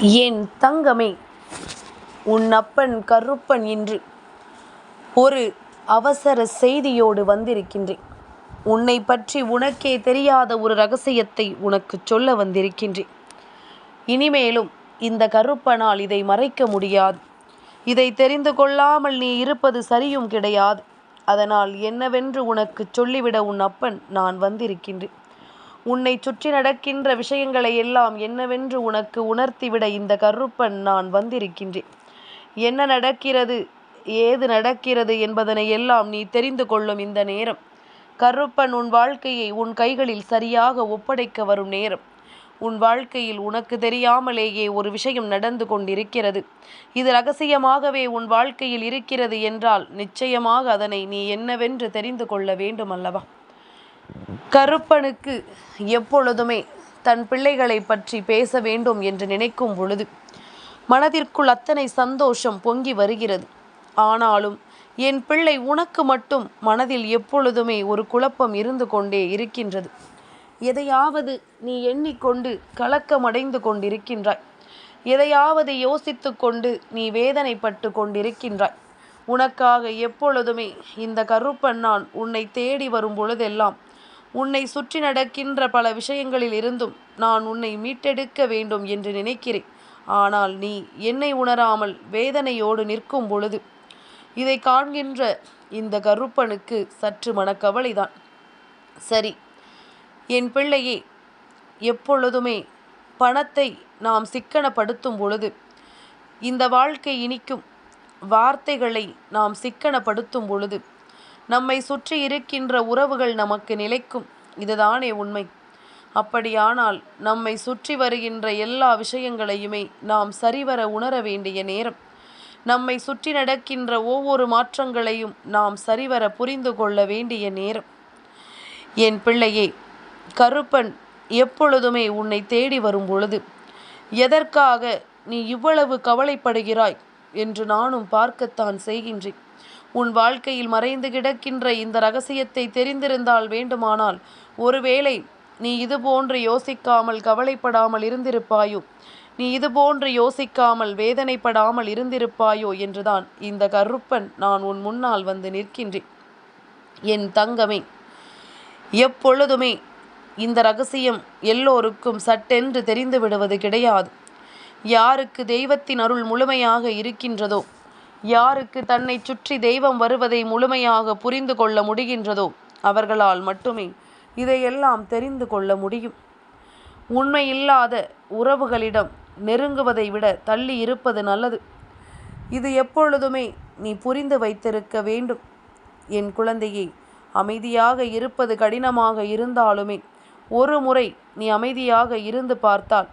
என் தங்கமே உன் அப்பன் கருப்பன் என்று ஒரு அவசர செய்தியோடு வந்திருக்கின்றேன். உன்னை பற்றி உனக்கே தெரியாத ஒரு ரகசியத்தை உனக்குச் சொல்ல வந்திருக்கின்றேன். இனிமேலும் இந்த கருப்பனால் இதை மறைக்க முடியாது. இதை தெரிந்து கொள்ளாமல் நீ இருப்பது சரியும் கிடையாது. அதனால் என்னவென்று உனக்கு சொல்லிவிட உன் அப்பன் நான் வந்திருக்கின்றேன். உன்னை சுற்றி நடக்கின்ற விஷயங்களை எல்லாம் என்னவென்று உனக்கு உணர்த்திவிட இந்த கருப்பன் நான் வந்திருக்கின்றேன். என்ன நடக்கிறது ஏது நடக்கிறது என்பதனை எல்லாம் நீ தெரிந்து கொள்ளும் இந்த நேரம். கருப்பன் உன் வாழ்க்கையை உன் கைகளில் சரியாக ஒப்படைக்க வரும் நேரம். உன் வாழ்க்கையில் உனக்கு தெரியாமலேயே ஒரு விஷயம் நடந்து கொண்டிருக்கிறது. இது ரகசியமாகவே உன் வாழ்க்கையில் இருக்கிறது என்றால் நிச்சயமாக அதனை நீ என்னவென்று தெரிந்து கொள்ள வேண்டும் அல்லவா? கருப்பனுக்கு எப்பொழுதுமே தன் பிள்ளைகளை பற்றி பேச வேண்டும் என்று நினைக்கும் பொழுது மனதிற்குள் அத்தனை சந்தோஷம் பொங்கி வருகிறது. ஆனாலும் என் பிள்ளை உனக்கு மட்டும் மனதில் எப்பொழுதுமே ஒரு குழப்பம் இருந்து கொண்டே இருக்கின்றது. எதையாவது நீ எண்ணிக்கொண்டு கலக்கமடைந்து கொண்டிருக்கின்றாய். எதையாவது யோசித்து கொண்டு நீ வேதனைப்பட்டு கொண்டிருக்கின்றாய். உனக்காக எப்பொழுதுமே இந்த கருப்பன் நான் உன்னை தேடி வரும் பொழுதெல்லாம் உன்னை சுற்றி நடக்கின்ற பல விஷயங்களில் இருந்தும் நான் உன்னை மீட்டெடுக்க வேண்டும் என்று நினைக்கிறேன். ஆனால் நீ என்னை உணராமல் வேதனையோடு நிற்கும் பொழுது இதை காண்கின்ற இந்த கருப்பனுக்கு சற்று மனக்கவலைதான். சரி என் பிள்ளையே எப்பொழுதுமே பணத்தை நாம் சிக்கனப்படுத்தும் பொழுது இந்த வாழ்க்கை இனிக்கும் வார்த்தைகளை நாம் சிக்கனப்படுத்தும் பொழுது நம்மை சுற்றி இருக்கின்ற உறவுகள் நமக்கு நிலைக்கும். இதுதானே உண்மை. அப்படியானால் நம்மை சுற்றி வருகின்ற எல்லா விஷயங்களையுமே நாம் சரிவர உணர வேண்டிய நேரம். நம்மை சுற்றி நடக்கின்ற ஒவ்வொரு மாற்றங்களையும் நாம் சரிவர புரிந்து கொள்ள வேண்டிய நேரம். என் பிள்ளையே கருப்பன் எப்பொழுதுமே உன்னை தேடி வரும் பொழுது எதற்காக நீ இவ்வளவு கவலைப்படுகிறாய்? என்று நானும் பார்க்கத்தான் செய்கின்றேன். உன் வாழ்க்கையில் மறைந்து கிடக்கின்ற இந்த ரகசியத்தை தெரிந்திருந்தால் வேண்டுமானால் ஒருவேளை நீ இது போன்று யோசிக்காமல் கவலைப்படாமல் இருந்திருப்பாயோ? நீ இது போன்று யோசிக்காமல் வேதனைப்படாமல் இருந்திருப்பாயோ? என்றுதான் இந்த கருப்பன் நான் உன் முன்னால் வந்து நிற்கின்றேன். என் தங்கமே எப்பொழுதுமே இந்த ரகசியம் எல்லோருக்கும் சட்டென்று தெரிந்து விடுவது கிடையாது. யாருக்கு தெய்வத்தின் அருள் முழுமையாக இருக்கின்றதோ யாருக்கு தன்னை சுற்றி தெய்வம் வருவதை முழுமையாக புரிந்து கொள்ள முடிகின்றதோ அவர்களால் மட்டுமே இதையெல்லாம் தெரிந்து கொள்ள முடியும். உண்மையில்லாத உறவுகளிடம் நெருங்குவதை விட தள்ளி இருப்பது நல்லது. இது எப்பொழுதுமே நீ புரிந்து வைத்திருக்க வேண்டும். என் குழந்தையே அமைதியாக இருப்பது கடினமாக இருந்தாலுமே ஒரு முறை நீ அமைதியாக இருந்து பார்த்தால்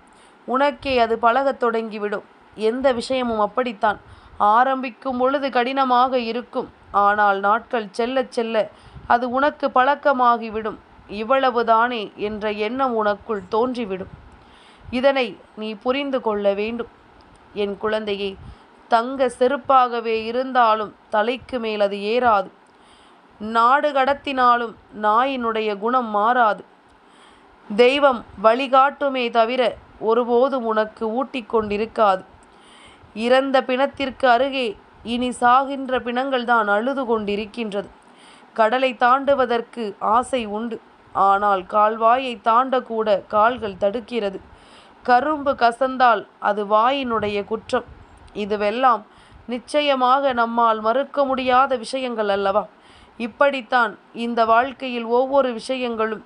உனக்கே அது பழகத் தொடங்கிவிடும். எந்த விஷயமும் அப்படித்தான். ஆரம்பிக்கும் பொழுது கடினமாக இருக்கும். ஆனால் நாட்கள் செல்ல செல்ல அது உனக்கு பழக்கமாகிவிடும். இவ்வளவுதானே என்ற எண்ணம் உனக்குள் தோன்றிவிடும். இதனை நீ புரிந்து கொள்ள வேண்டும். என் குழந்தையை தங்க செருப்பாகவே இருந்தாலும் தலைக்கு மேல் அது ஏறாது. நாடு கடத்தினாலும் நாயினுடைய குணம் மாறாது. தெய்வம் வழிகாட்டுமே தவிர ஒருபோதும் உனக்கு ஊட்டிக் கொண்டிருக்காது. இறந்த பிணத்திற்கு அருகே இனி சாகின்ற பிணங்கள் தான் அழுது கொண்டிருக்கின்றது. கடலை தாண்டுவதற்கு ஆசை உண்டு. ஆனால் கால்வாயை தாண்டக்கூட கால்கள் தடுக்கிறது. கரும்பு கசந்தால் அது வாயினுடைய குற்றம். இதுவெல்லாம் நிச்சயமாக நம்மால் மறுக்க முடியாத விஷயங்கள் அல்லவா? இப்படித்தான் இந்த வாழ்க்கையில் ஒவ்வொரு விஷயங்களும்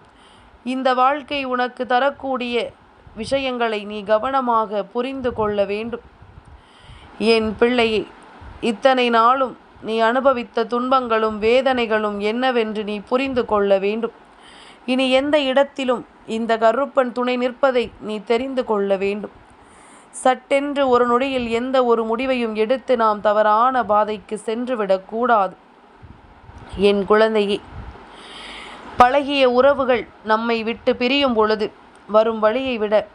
இந்த வாழ்க்கை உனக்கு தரக்கூடிய விஷயங்களை நீ கவனமாக புரிந்து கொள்ள வேண்டும். என் பிள்ளையே இத்தனை நாளும் நீ அனுபவித்த துன்பங்களும் வேதனைகளும் என்னவென்று நீ புரிந்து கொள்ள வேண்டும். இனி எந்த இடத்திலும் இந்த கருப்பன் துணை நிற்பதை நீ தெரிந்து கொள்ள வேண்டும். சட்டென்று ஒரு நொடியில் எந்த ஒரு முடிவையும் எடுத்து நாம் தவறான பாதைக்கு சென்றுவிடக்கூடாது என் குழந்தையே பழகிய உறவுகள் நம்மை விட்டு பிரியும் பொழுது வரும் வழியை விட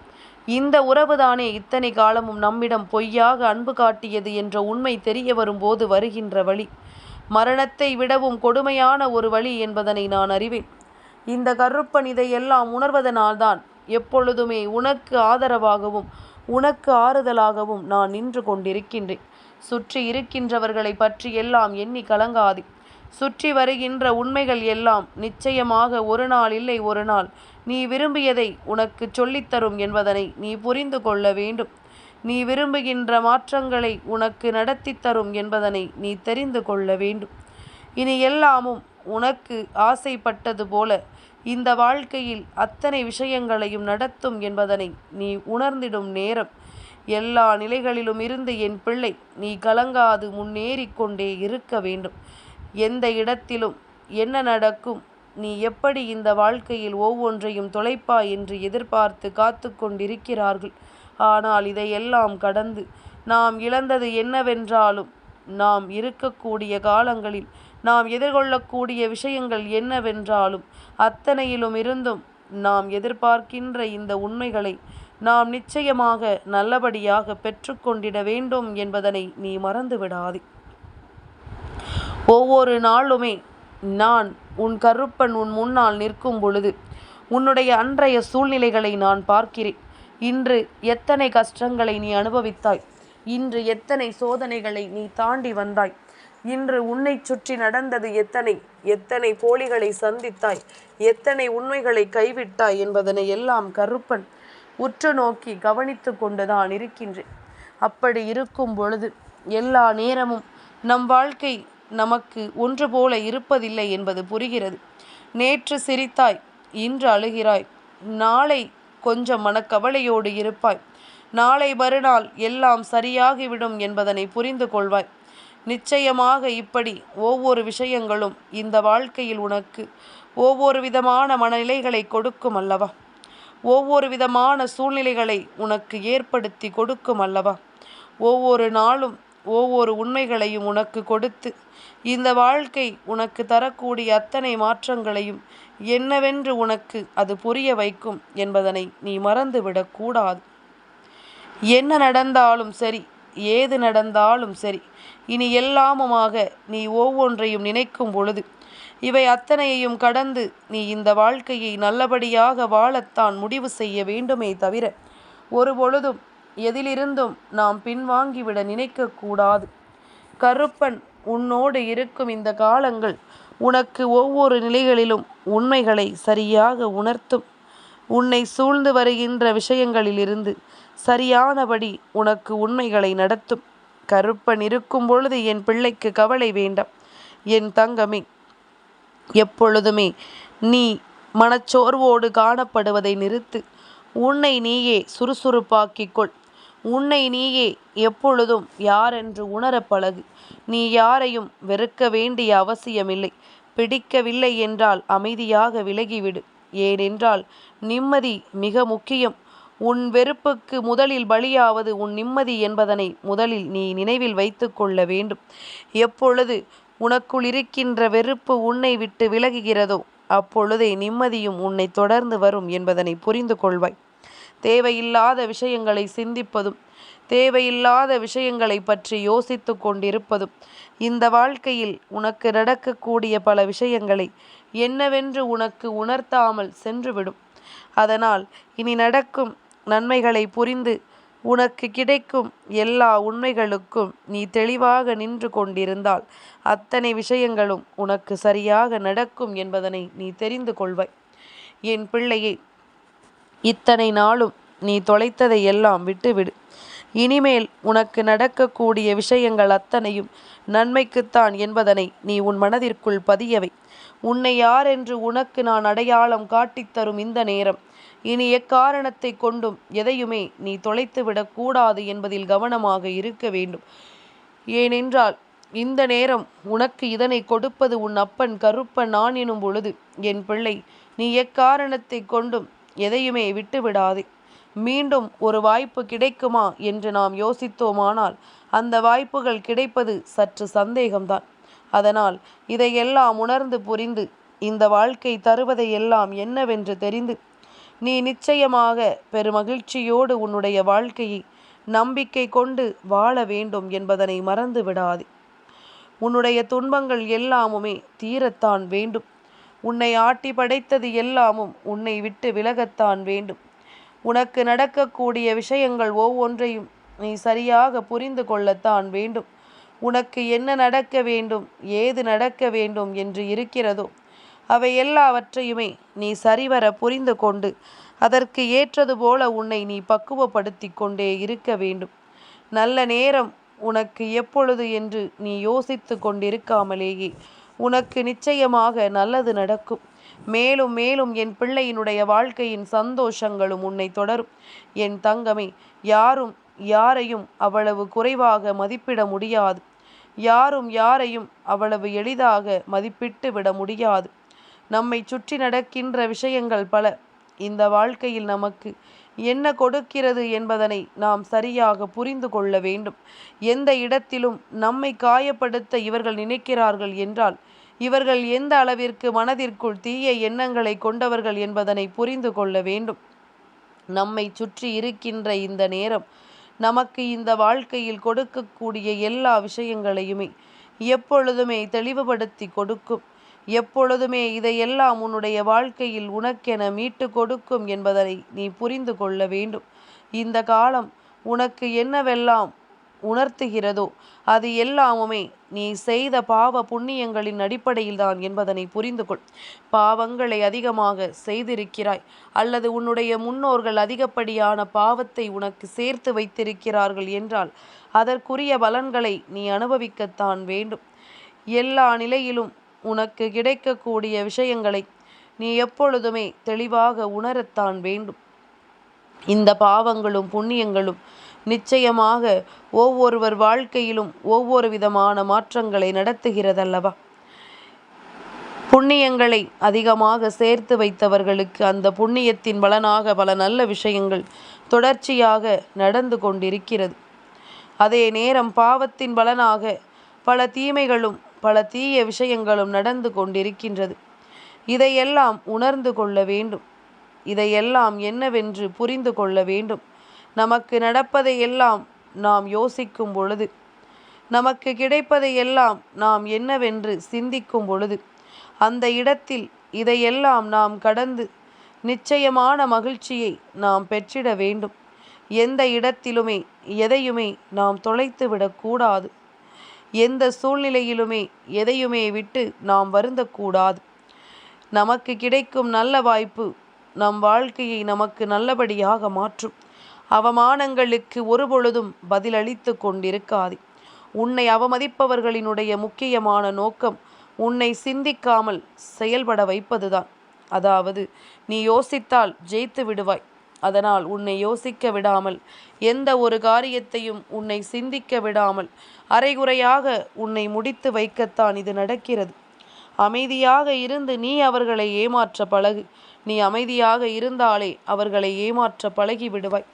இந்த உறவுதானே இத்தனை காலமும் நம்மிடம் பொய்யாக அன்பு காட்டியது என்ற உண்மை தெரிய வரும்போது வருகின்ற வழி. மரணத்தை விடவும் கொடுமையான ஒரு வழி என்பதனை நான் அறிவேன். இந்த கருப்பன் இதையெல்லாம் உணர்வதனால்தான் எப்பொழுதுமே உனக்கு ஆதரவாகவும் உனக்கு ஆறுதலாகவும் நான் நின்று கொண்டிருக்கின்றேன். சுற்றி இருக்கின்றவர்களை பற்றி எல்லாம் எண்ணி கலங்காதே. சுற்றி வருகின்ற உண்மைகள் எல்லாம் நிச்சயமாக ஒரு நாள் இல்லை ஒரு நாள். நீ விரும்பியதை உனக்கு சொல்லித்தரும் என்பதனை நீ புரிந்து கொள்ள வேண்டும். நீ விரும்புகின்ற மாற்றங்களை உனக்கு நடத்தி தரும் என்பதனை நீ தெரிந்து கொள்ள வேண்டும். இனி எல்லாமும் உனக்கு ஆசைப்பட்டது போல இந்த வாழ்க்கையில் அத்தனை விஷயங்களையும் நடத்தும் என்பதனை நீ உணர்ந்திடும் நேரம். எல்லா நிலைகளிலும் இருந்து என் பிள்ளை நீ கலங்காது முன்னேறிக்கொண்டே இருக்க வேண்டும். எந்த இடத்திலும் என்ன நடக்கும்? நீ எப்படி இந்த வாழ்க்கையில் ஒவ்வொன்றையும் தொலைப்பா என்று எதிர்பார்த்து காத்து கொண்டிருக்கிறார்கள். ஆனால் இதையெல்லாம் கடந்து நாம் இழந்தது என்னவென்றாலும் நாம் இருக்கக்கூடிய காலங்களில் நாம் எதிர்கொள்ளக்கூடிய விஷயங்கள் என்னவென்றாலும் அத்தனையிலும் இருந்தும் நாம் எதிர்பார்க்கின்ற இந்த உண்மைகளை நாம் நிச்சயமாக நல்லபடியாக பெற்றுக்கொண்டிட வேண்டும் என்பதனை நீ மறந்துவிடாதே. ஒவ்வொரு நாளுமே நான் உன் கருப்பன் உன் முன்னால் நிற்கும் பொழுது உன்னுடைய அன்றைய சூழ்நிலைகளை நான் பார்க்கிறேன். இன்று எத்தனை கஷ்டங்களை நீ அனுபவித்தாய்? இன்று எத்தனை சோதனைகளை நீ தாண்டி வந்தாய்? இன்று உன்னை சுற்றி நடந்தது எத்தனை? எத்தனை போலிகளை சந்தித்தாய்? எத்தனை உண்மைகளை கைவிட்டாய் என்பதனை எல்லாம் கருப்பன் உற்று நோக்கி கவனித்து கொண்டுதான் இருக்கின்றேன். அப்படி இருக்கும் பொழுது எல்லா நேரமும் நம் வாழ்க்கை நமக்கு ஒன்று போல இருப்பதில்லை என்பது புரிகிறது. நேற்று சிரித்தாய் இன்று அழுகிறாய். நாளை கொஞ்சம் மனக்கவலையோடு இருப்பாய். நாளை மறுநாள் எல்லாம் சரியாகிவிடும் என்பதனை புரிந்து கொள்வாய். நிச்சயமாக இப்படி ஒவ்வொரு விஷயங்களும் இந்த வாழ்க்கையில் உனக்கு ஒவ்வொரு விதமான மனநிலைகளை கொடுக்கும் அல்லவா? ஒவ்வொரு விதமான சூழ்நிலைகளை உனக்கு ஏற்படுத்தி கொடுக்கும் அல்லவா? ஒவ்வொரு நாளும் ஒவ்வொரு உண்மைகளையும் உனக்கு கொடுத்து இந்த வாழ்க்கை உனக்கு தரக்கூடிய அத்தனை மாற்றங்களையும் என்னவென்று உனக்கு அது புரிய வைக்கும் என்பதனை நீ மறந்துவிடக்கூடாது என்ன நடந்தாலும் சரி ஏது நடந்தாலும் சரி இனி எல்லாமுமாக நீ ஒவ்வொன்றையும் நினைக்கும் பொழுது இவை அத்தனையையும் கடந்து நீ இந்த வாழ்க்கையை நல்லபடியாக வாழத்தான் முடிவு செய்ய வேண்டுமே தவிர ஒரு பொழுதும் எதிலிருந்தும் நாம் பின்வாங்கிவிட நினைக்கக்கூடாது. கருப்பன் உன்னோடு இருக்கும் இந்த காலங்கள் உனக்கு ஒவ்வொரு நிலைகளிலும் உண்மைகளை சரியாக உணர்த்தும். உன்னை சூழ்ந்து வருகின்ற விஷயங்களிலிருந்து சரியானபடி உனக்கு உண்மைகளை நடத்தும். கருப்பன் இருக்கும் பொழுது என் பிள்ளைக்கு கவலை வேண்டாம். என் தங்கமே எப்பொழுதுமே நீ மனச்சோர்வோடு காணப்படுவதை நிறுத்து. உன்னை நீயே சுறுசுறுப்பாக்கிக் கொள். உன்னை நீயே எப்பொழுதும் யாரென்று உணர பழகு. நீ யாரையும் வெறுக்க வேண்டிய அவசியமில்லை. பிடிக்கவில்லை என்றால் அமைதியாக விலகிவிடு. ஏனென்றால் நிம்மதி மிக முக்கியம். உன் வெறுப்புக்கு முதலில் பலியாவது உன் நிம்மதி என்பதனை முதலில் நீ நினைவில் வைத்து கொள்ள வேண்டும். எப்பொழுது உனக்குள் இருக்கின்ற வெறுப்பு உன்னை விட்டு விலகுகிறதோ அப்பொழுதே நிம்மதியும் உன்னை தொடர்ந்து வரும் என்பதனை புரிந்து கொள்வாய். தேவையில்லாத விஷயங்களை சிந்திப்பதும் தேவையில்லாத விஷயங்களை பற்றி யோசித்து கொண்டிருப்பதும் இந்த வாழ்க்கையில் உனக்கு நடக்கக்கூடிய பல விஷயங்களை என்னவென்று உனக்கு உணர்த்தாமல் சென்றுவிடும். அதனால் இனி நடக்கும் நன்மைகளை புரிந்து உனக்கு கிடைக்கும் எல்லா உண்மைகளுக்கும் நீ தெளிவாக நின்று கொண்டிருந்தால் அத்தனை விஷயங்களும் உனக்கு சரியாக நடக்கும் என்பதனை நீ தெரிந்து கொள்வாய். என் பிள்ளையை இத்தனை நாளும் நீ தொலைத்ததை எல்லாம் விட்டுவிடு. இனிமேல் உனக்கு நடக்கக்கூடிய விஷயங்கள் அத்தனையும் நன்மைக்குத்தான் என்பதனை நீ உன் மனதிற்குள் பதியவை. உன்னை யார் என்று உனக்கு நான் அடையாளம் காட்டித்தரும் இந்த நேரம். இனி எக்காரணத்தை கொண்டும் எதையுமே நீ தொலைத்து விடக்கூடாது என்பதில் கவனமாக இருக்க வேண்டும். ஏனென்றால் இந்த நேரம் உனக்கு இதனை கொடுப்பது உன் அப்பன் கருப்பன் நான் எனும் பொழுது என் பிள்ளை நீ எக்காரணத்தை கொண்டும் எதையுமே விட்டுவிடாதே. மீண்டும் ஒரு வாய்ப்பு கிடைக்குமா என்று நாம் யோசித்தோமானால் அந்த வாய்ப்புகள் கிடைப்பது சற்று சந்தேகம்தான். அதனால் இதையெல்லாம் உணர்ந்து புரிந்து இந்த வாழ்க்கை தருவதை எல்லாம் என்னவென்று தெரிந்து நீ நிச்சயமாக பெருமகிழ்ச்சியோடு உன்னுடைய வாழ்க்கையை நம்பிக்கை கொண்டு வாழ வேண்டும் என்பதனை மறந்து விடாதே. உன்னுடைய துன்பங்கள் எல்லாமுமே தீரத்தான் வேண்டும். உன்னை ஆட்டி படைத்தது எல்லாமும் உன்னை விட்டு விலகத்தான் வேண்டும். உனக்கு நடக்கக்கூடிய விஷயங்கள் ஒவ்வொன்றையும் நீ சரியாக புரிந்து கொள்ளத்தான் வேண்டும். உனக்கு என்ன நடக்க வேண்டும் ஏது நடக்க வேண்டும் என்று இருக்கிறதோ அவை எல்லாவற்றையுமே நீ சரிவர புரிந்து கொண்டு அதற்கு ஏற்றது போல உன்னை நீ பக்குவப்படுத்தி கொண்டே இருக்க வேண்டும். நல்ல நேரம் உனக்கு எப்பொழுது என்று நீ யோசித்து கொண்டிருக்காமலேயே உனக்கு நிச்சயமாக நல்லது நடக்கும். மேலும் மேலும் என் பிள்ளையினுடைய வாழ்க்கையின் சந்தோஷங்களும் உன்னை தொடரும். என் தங்கமே யாரும் யாரையும் அவ்வளவு குறைவாக மதிப்பிட முடியாது. யாரும் யாரையும் அவ்வளவு எளிதாக மதிப்பிட்டு விட முடியாது. நம்மை சுற்றி நடக்கின்ற விஷயங்கள் பல. இந்த வாழ்க்கையில் நமக்கு என்ன கொடுக்கிறது என்பதனை நாம் சரியாக புரிந்து கொள்ள வேண்டும். எந்த இடத்திலும் நம்மை காயப்படுத்த இவர்கள் நினைக்கிறார்கள் என்றால் இவர்கள் எந்த அளவிற்கு மனதிற்குள் தீய எண்ணங்களை கொண்டவர்கள் என்பதனை புரிந்து கொள்ள வேண்டும். நம்மை சுற்றி இருக்கின்ற இந்த நேரம் நமக்கு இந்த வாழ்க்கையில் கொடுக்கக்கூடிய எல்லா விஷயங்களையுமே எப்பொழுதுமே தெளிவுபடுத்தி கொடுக்கும். எப்பொழுதுமே இதையெல்லாம் உன்னுடைய வாழ்க்கையில் உனக்கென மீட்டு கொடுக்கும் என்பதனை நீ புரிந்து கொள்ள வேண்டும். இந்த காலம் உனக்கு என்னவெல்லாம் உணர்த்துகிறதோ? அது எல்லாமுமே நீ செய்த பாவ புண்ணியங்களின் அடிப்படையில்தான் என்பதனை புரிந்து கொள் பாவங்களை அதிகமாக செய்திருக்கிறாய் அல்லது உன்னுடைய முன்னோர்கள் அதிகப்படியான பாவத்தை உனக்கு சேர்த்து வைத்திருக்கிறார்கள் என்றால் அதற்குரிய பலன்களை நீ அனுபவிக்கத்தான் வேண்டும். எல்லா நிலையிலும் உனக்கு கிடைக்கக்கூடிய விஷயங்களை நீ எப்பொழுதுமே தெளிவாக உணரத்தான் வேண்டும். இந்த பாவங்களும் புண்ணியங்களும் நிச்சயமாக ஒவ்வொருவர் வாழ்க்கையிலும் ஒவ்வொரு விதமான மாற்றங்களை நடத்துகிறதல்லவா? புண்ணியங்களை அதிகமாக சேர்த்து வைத்தவர்களுக்கு அந்த புண்ணியத்தின் பலனாக பல நல்ல விஷயங்கள் தொடர்ச்சியாக நடந்து கொண்டிருக்கிறது. அதே நேரம் பாவத்தின் பலனாக பல தீமைகளும் பல தீய விஷயங்களும் நடந்து கொண்டிருக்கின்றது. இதையெல்லாம் உணர்ந்து கொள்ள வேண்டும். இதையெல்லாம் என்னவென்று புரிந்து கொள்ள வேண்டும். நமக்கு நடப்பதையெல்லாம் நாம் யோசிக்கும் பொழுது நமக்கு கிடைப்பதையெல்லாம் நாம் என்னவென்று சிந்திக்கும் பொழுது அந்த இடத்தில் இதையெல்லாம் நாம் கடந்து நிச்சயமான மகிழ்ச்சியை நாம் பெற்றிட வேண்டும். எந்த இடத்திலுமே எதையுமே நாம் தொலைத்து விடக்கூடாது எந்த சூழ்நிலையிலுமே எதையுமே விட்டு நாம் வருந்தக்கூடாது. நமக்கு கிடைக்கும் நல்ல வாய்ப்பு நம் வாழ்க்கையை நமக்கு நல்லபடியாக மாற்றும். அவமானங்களுக்கு ஒருபொழுதும் பதிலளித்து கொண்டிருக்காதே. உன்னை அவமதிப்பவர்களினுடைய முக்கியமான நோக்கம் உன்னை சிந்திக்காமல் செயல்பட வைப்பதுதான். அதாவது நீ யோசித்தால் ஜெயித்து விடுவாய். அதனால் உன்னை யோசிக்க விடாமல் எந்த ஒரு காரியத்தையும் உன்னை சிந்திக்க விடாமல் அரைகுறையாக உன்னை முடித்து வைக்கத்தான் இது நடக்கிறது. அமைதியாக இருந்து நீ அவர்களை ஏமாற்ற பழகு. நீ அமைதியாக இருந்தாலே அவர்களை ஏமாற்ற பழகி விடுவாய்.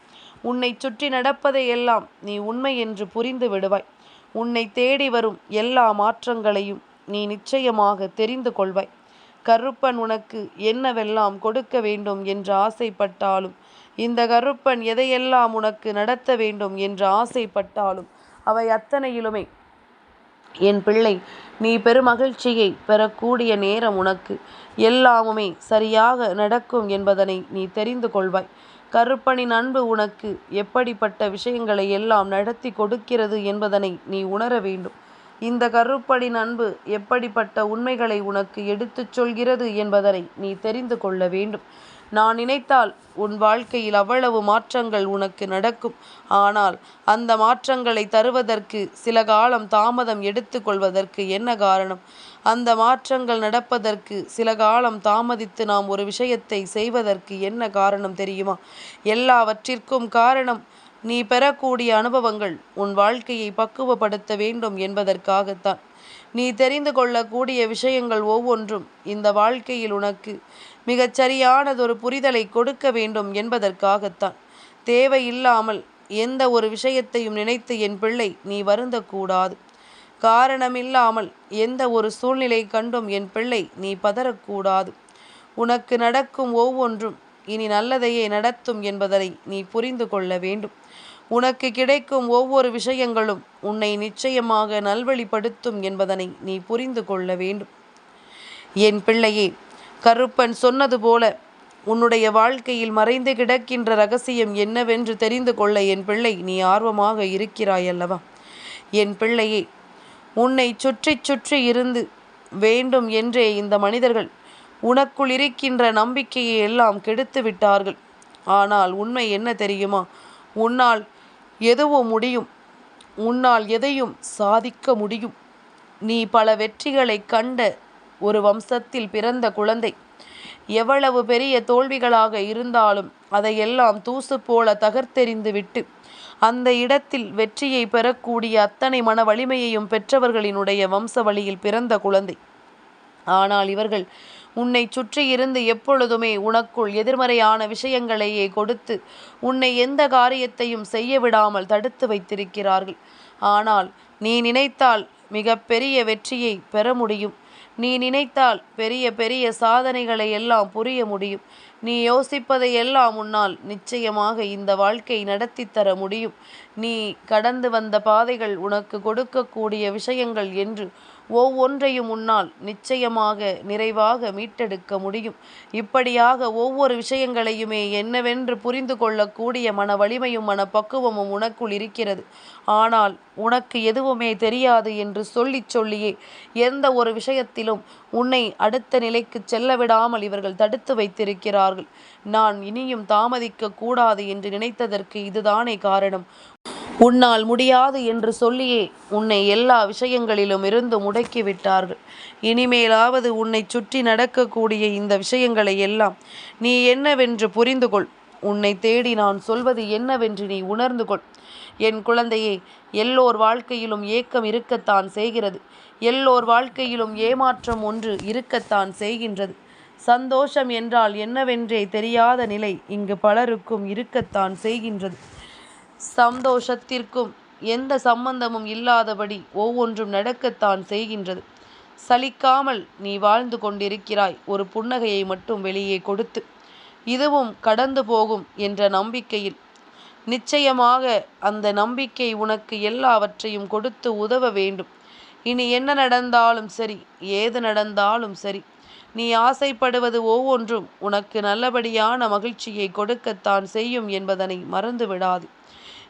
உன்னை சுற்றி நடப்பதையெல்லாம் நீ உண்மை என்று புரிந்து விடுவாய். உன்னை தேடி வரும் எல்லா மாற்றங்களையும் நீ நிச்சயமாக தெரிந்து கொள்வாய். கருப்பன் உனக்கு என்னவெல்லாம் கொடுக்க வேண்டும் என்று ஆசைப்பட்டாலும் இந்த கருப்பன் எதையெல்லாம் உனக்கு நடத்த வேண்டும் என்று ஆசைப்பட்டாலும் அவை அத்தனையிலுமே என் பிள்ளை நீ பெருமகிழ்ச்சியை பெறக்கூடிய நேரம் உனக்கு எல்லாமுமே சரியாக நடக்கும் என்பதனை நீ தெரிந்து கொள்வாய். கருப்பனின் அன்பு உனக்கு எப்படிப்பட்ட விஷயங்களை எல்லாம் நடத்தி கொடுக்கிறது என்பதனை நீ உணர வேண்டும். இந்த கருப்பனின் அன்பு எப்படிப்பட்ட உண்மைகளை உனக்கு எடுத்துச் சொல்கிறது என்பதனை நீ தெரிந்து கொள்ள வேண்டும். நான் நினைத்தால் உன் வாழ்க்கையில் அவ்வளவு மாற்றங்கள் உனக்கு நடக்கும். ஆனால் அந்த மாற்றங்களை தருவதற்கு சில காலம் தாமதம் எடுத்துக்கொள்வதற்கு என்ன காரணம்? அந்த மாற்றங்கள் நடப்பதற்கு சில காலம் தாமதித்து நாம் ஒரு விஷயத்தை செய்வதற்கு என்ன காரணம் தெரியுமா? எல்லாவற்றிற்கும் காரணம் நீ பெறக்கூடிய அனுபவங்கள் உன் வாழ்க்கையை பக்குவப்படுத்த வேண்டும் என்பதற்காகத்தான். நீ தெரிந்து கொள்ளக்கூடிய விஷயங்கள் ஒவ்வொன்றும் இந்த வாழ்க்கையில் உனக்கு மிகச் சரியானதொரு புரிதலை கொடுக்க வேண்டும் என்பதற்காகத்தான். தேவையில்லாமல் எந்த ஒரு விஷயத்தையும் நினைத்து என் பிள்ளை நீ வருந்தக்கூடாது. காரணமில்லாமல் எந்த ஒரு சூழ்நிலை கண்டும் என் பிள்ளை நீ பதறக்கூடாது. உனக்கு நடக்கும் ஒவ்வொன்றும் இனி நல்லதையே நடத்தும் என்பதனை நீ புரிந்து கொள்ள வேண்டும். உனக்கு கிடைக்கும் ஒவ்வொரு விஷயங்களும் உன்னை நிச்சயமாக நல்வழிப்படுத்தும் என்பதனை நீ புரிந்து கொள்ள வேண்டும். என் பிள்ளையே கருப்பன் சொன்னது போல உன்னுடைய வாழ்க்கையில் மறைந்து கிடக்கின்ற ரகசியம் என்னவென்று தெரிந்து கொள்ள என் பிள்ளை நீ ஆர்வமாக இருக்கிறாய் அல்லவா என் பிள்ளையே உன்னை சுற்றி சுற்றி இருந்து வேண்டும் என்றே இந்த மனிதர்கள். உனக்குள் இருக்கின்ற நம்பிக்கையை எல்லாம் கெடுத்து விட்டார்கள். ஆனால் உண்மை என்ன தெரியுமா? உன்னால் எதுவும் முடியும். உன்னால் எதையும் சாதிக்க முடியும். நீ பல வெற்றிகளை கண்ட ஒரு வம்சத்தில் பிறந்த குழந்தை. எவ்வளவு பெரிய தோல்விகளாக இருந்தாலும் அதையெல்லாம் தூசு போல தகர்த்தெறிந்து விட்டு அந்த இடத்தில் வெற்றியை பெறக்கூடிய அத்தனை மன வலிமையையும் பெற்றவர்களினுடைய வம்ச வழியில் பிறந்த குழந்தை. ஆனால் இவர்கள் உன்னை சுற்றி இருந்து எப்பொழுதுமே உனக்குள் எதிர்மறையான விஷயங்களையே கொடுத்து உன்னை எந்த காரியத்தையும் செய்ய விடாமல் தடுத்து வைத்திருக்கிறார்கள். ஆனால் நீ நினைத்தால் மிகப்பெரிய வெற்றியை பெற முடியும். நீ நினைத்தால் பெரிய பெரிய சாதனைகளை எல்லாம் புரிய முடியும். நீ யோசிப்பதை எல்லாம் உன்னால் நிச்சயமாக இந்த வாழ்க்கை நடத்தி தர முடியும். நீ கடந்து வந்த பாதைகள் உனக்கு கொடுக்கக்கூடிய விஷயங்கள் என்று ஒவ்வொன்றையும் உன்னால் நிச்சயமாக நிறைவாக மீட்டெடுக்க முடியும். இப்படியாக ஒவ்வொரு விஷயங்களையுமே என்னவென்று புரிந்து கொள்ளக்கூடிய மன வலிமையும் மன பக்குவமும் உனக்குள் இருக்கிறது. ஆனால் உனக்கு எதுவுமே தெரியாது என்று சொல்லிச் சொல்லியே எந்த ஒரு விஷயத்திலும் உன்னை அடுத்த நிலைக்கு செல்ல விடாமல் இவர்கள் தடுத்து வைத்திருக்கிறார்கள். நான் இனியும் தாமதிக்க கூடாது என்று நினைத்ததற்கு இதுதானே காரணம். உன்னால் முடியாது என்று சொல்லியே உன்னை எல்லா விஷயங்களிலும் இருந்து முடக்கிவிட்டார்கள். இனிமேலாவது உன்னை சுற்றி நடக்கக்கூடிய இந்த விஷயங்களை எல்லாம் நீ என்னவென்று புரிந்து கொள் உன்னை தேடி நான் சொல்வது என்னவென்று நீ உணர்ந்து கொள் என் குழந்தையே எல்லோர் வாழ்க்கையிலும் ஏக்கம் இருக்கத்தான் செய்கிறது. எல்லோர் வாழ்க்கையிலும் ஏமாற்றம் ஒன்று இருக்கத்தான் செய்கின்றது. சந்தோஷம் என்றால் என்னவென்றே தெரியாத நிலை இங்கு பலருக்கும் இருக்கத்தான் செய்கின்றது. சந்தோஷத்திற்கும் எந்த சம்பந்தமும் இல்லாதபடி ஒவ்வொன்றும் நடக்கத்தான் செய்கின்றது. சலிக்காமல் நீ வாழ்ந்து கொண்டிருக்கிறாய் ஒரு புன்னகையை மட்டும் வெளியே கொடுத்து. இதுவும் கடந்து போகும் என்ற நம்பிக்கையில். நிச்சயமாக அந்த நம்பிக்கை உனக்கு எல்லாவற்றையும் கொடுத்து உதவ வேண்டும். இனி என்ன நடந்தாலும் சரி ஏது நடந்தாலும் சரி நீ ஆசைப்படுவது ஒவ்வொன்றும் உனக்கு நல்லபடியான மகிழ்ச்சியை கொடுக்கத்தான் செய்யும் என்பதனை மறந்து விடாது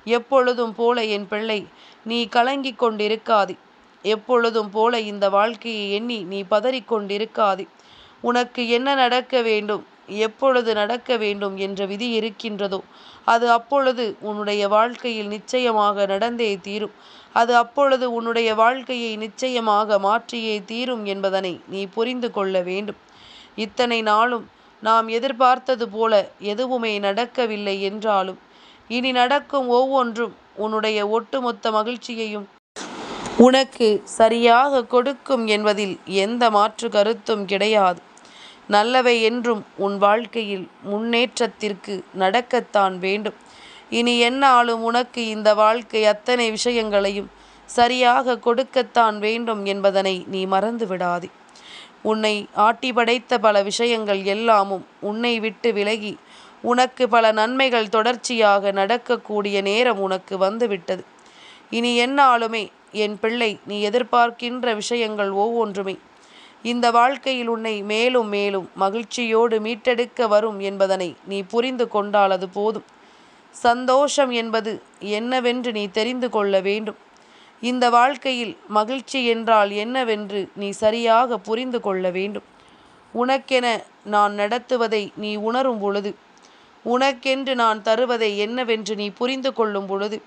எப்பொழுதும் போல என் பிள்ளை நீ கலங்கிக் கொண்டிருக்காதே. எப்பொழுதும் போல இந்த வாழ்க்கையை எண்ணி நீ பதறிக்கொண்டிருக்காதே உனக்கு என்ன நடக்க வேண்டும் எப்பொழுது நடக்க வேண்டும் என்ற விதி இருக்கின்றதோ அது அப்பொழுது உன்னுடைய வாழ்க்கையில் நிச்சயமாக நடந்தே தீரும். அது அப்பொழுது உன்னுடைய வாழ்க்கையை நிச்சயமாக மாற்றியே தீரும் என்பதனை நீ புரிந்து கொள்ள வேண்டும். இத்தனை நாளும் நாம் எதிர்பார்த்தது போல எதுவுமே நடக்கவில்லை என்றாலும் இனி நடக்கும் ஒவ்வொன்றும் உன்னுடைய ஒட்டுமொத்த மகிழ்ச்சியையும். உனக்கு சரியாக கொடுக்கும் என்பதில் எந்த மாற்று கருத்தும் கிடையாது. நல்லவை என்றும் உன் வாழ்க்கையில் முன்னேற்றத்திற்கு நடக்கத்தான் வேண்டும். இனி என்னாலும் உனக்கு இந்த வாழ்க்கை அத்தனை விஷயங்களையும் சரியாக கொடுக்கத்தான் வேண்டும் என்பதனை நீ மறந்து விடாதே உன்னை ஆட்டி படைத்த பல விஷயங்கள் எல்லாமும் உன்னை விட்டு விலகி உனக்கு பல நன்மைகள் தொடர்ச்சியாக நடக்கக்கூடிய நேரம் உனக்கு வந்துவிட்டது. இனி என்னாலுமே என் பிள்ளை நீ எதிர்பார்க்கின்ற விஷயங்கள் ஒவ்வொன்றுமே. இந்த வாழ்க்கையில் உன்னை மேலும் மேலும் மகிழ்ச்சியோடு மீட்டெடுக்க வரும் என்பதனை நீ புரிந்து கொண்டால் அது போதும். சந்தோஷம் என்பது என்னவென்று நீ தெரிந்து கொள்ள வேண்டும். இந்த வாழ்க்கையில் மகிழ்ச்சி என்றால் என்னவென்று நீ சரியாக புரிந்து கொள்ள வேண்டும். உனக்கென நான் நடத்துவதை நீ உணரும் பொழுது உனக்கென்று நான் தருவதை என்னவென்று நீ புரிந்து கொள்ளும் பொழுது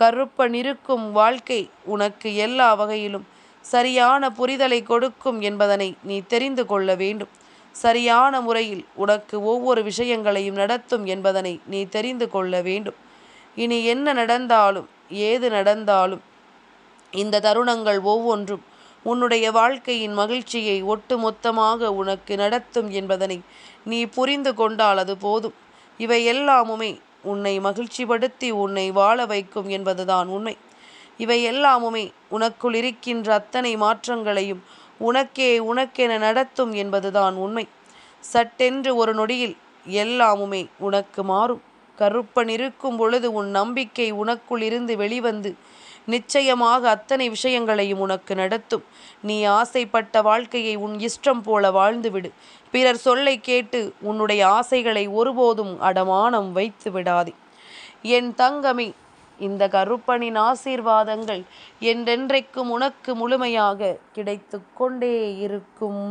கருப்பனிருக்கும் வாழ்க்கை உனக்கு எல்லா வகையிலும் சரியான புரிதலை கொடுக்கும் என்பதனை நீ தெரிந்து கொள்ள வேண்டும். சரியான முறையில் உனக்கு ஒவ்வொரு விஷயங்களையும் நடத்தும் என்பதனை நீ தெரிந்து கொள்ள வேண்டும். இனி என்ன நடந்தாலும் ஏது நடந்தாலும் இந்த தருணங்கள் ஒவ்வொன்றும் உன்னுடைய வாழ்க்கையின் மகிழ்ச்சியை ஒட்டுமொத்தமாக உனக்கு நடத்தும் என்பதனை நீ புரிந்து கொண்டால் அது போதும். இவை எல்லாமுமே உன்னை மகிழ்ச்சிப்படுத்தி உன்னை வாழ வைக்கும் என்பதுதான் உண்மை. இவை எல்லாமுமே உனக்குள் இருக்கின்ற அத்தனை மாற்றங்களையும் உனக்கே உனக்கென நடத்தும் என்பதுதான் உண்மை. சட்டென்று ஒரு நொடியில் எல்லாமுமே உனக்கு மாறும். கருப்பன் இருக்கும் பொழுது உன் நம்பிக்கை உனக்குள் இருந்து வெளிவந்து நிச்சயமாக அத்தனை விஷயங்களையும் உனக்கு நடத்தும். நீ ஆசைப்பட்ட வாழ்க்கையை உன் இஷ்டம் போல வாழ்ந்துவிடு. பிறர் சொல்லை கேட்டு உன்னுடைய ஆசைகளை ஒருபோதும் அடமானம் வைத்து விடாதே. என் தங்கமே இந்த கருப்பனின் ஆசீர்வாதங்கள் என்றென்றைக்கும் உனக்கு முழுமையாக கிடைத்து கொண்டே இருக்கும்.